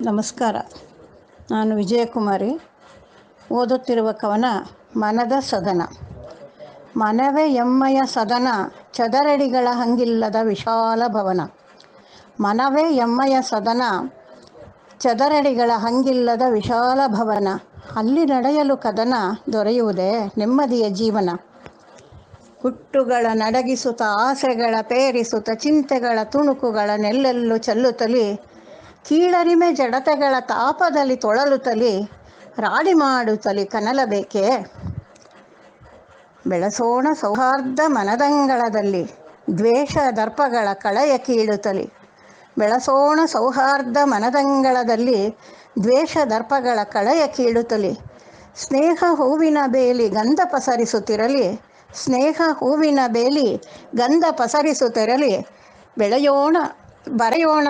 ನಮಸ್ಕಾರ. ನಾನು ವಿಜಯಕುಮಾರಿ. ಓದುತ್ತಿರುವ ಕವನ ಮನದ ಸದನ. ಮನವೇ ಎಮ್ಮಯ ಸದನ, ಚದರಡಿಗಳ ಹಂಗಿಲ್ಲದ ವಿಶಾಲ ಭವನ. ಮನವೇ ಎಮ್ಮಯ ಸದನ, ಚದರಡಿಗಳ ಹಂಗಿಲ್ಲದ ವಿಶಾಲ ಭವನ. ಅಲ್ಲಿ ನಡೆಯಲು ಕದನ ದೊರೆಯುವುದೇ ನೆಮ್ಮದಿಯ ಜೀವನ. ಹುಟ್ಟುಗಳ ನಡಗಿಸುತ್ತ, ಆಸೆಗಳ ಪೇರಿಸುತ್ತ, ಚಿಂತೆಗಳ ತುಣುಕುಗಳ ನೆಲ್ಲೆಲ್ಲು ಚೆಲ್ಲುತ್ತಲಿ, ಕೀಳರಿಮೆ ಜಡತೆಗಳ ತಾಪದಲ್ಲಿ ತೊಳಲುತ್ತಲಿ, ರಾಡಿ ಮಾಡುತ್ತಲಿ ಕನಲಬೇಕೆ ಬೆಳಸೋಣ ಸೌಹಾರ್ದ ಮನದಂಗಳದಲ್ಲಿ, ದ್ವೇಷ ದರ್ಪಗಳ ಕಳೆಯ ಕೀಳುತ್ತಲಿ, ಬೆಳಸೋಣ ಸೌಹಾರ್ದ ಮನದಂಗಳದಲ್ಲಿ, ದ್ವೇಷ ದರ್ಪಗಳ ಕಳೆಯ ಕೀಳುತ್ತಲಿ, ಸ್ನೇಹ ಹೂವಿನ ಬೇಲಿ ಗಂಧ ಪಸರಿಸುತ್ತಿರಲಿ ಸ್ನೇಹ ಹೂವಿನ ಬೇಲಿ ಗಂಧ ಪಸರಿಸು ತೆರಳಿ ಬೆಳೆಯೋಣ ಬರೆಯೋಣ.